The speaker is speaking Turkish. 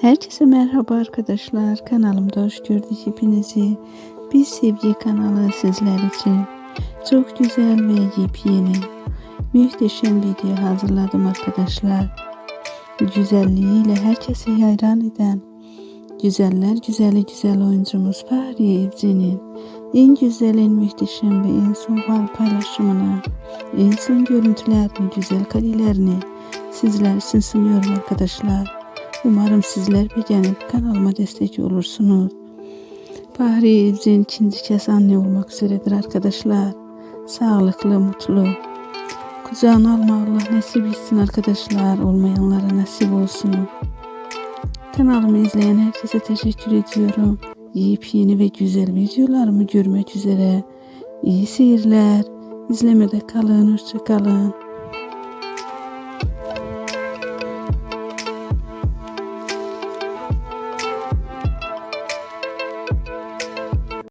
Herkese merhaba arkadaşlar. Kanalımda hoş gördük hepinizi. Bir sevgi kanalı sizler için. Çok güzel ve yepyeni, muhteşem video hazırladım arkadaşlar. Güzelliğiyle herkesi hayran eden, güzeller güzeli güzel oyuncumuz Fahriye Evcen'in en güzel, en muhteşem ve en son hal paylaşımını, en son görüntülerini, güzel karelerini sizler için sunuyorum arkadaşlar. Umarım sizler beğenip kanalıma destek olursunuz. Evcen ikinci kez anne olmak üzeredir arkadaşlar. Sağlıklı, mutlu. Kucağına alma Allah nasip etsin arkadaşlar. Olmayanlara nasip olsun. Kanalımı izleyen herkese teşekkür ediyorum. Yepyeni ve güzel videolarımı görmek üzere. İyi seyirler. İzlemede kalın, hoşça kalın.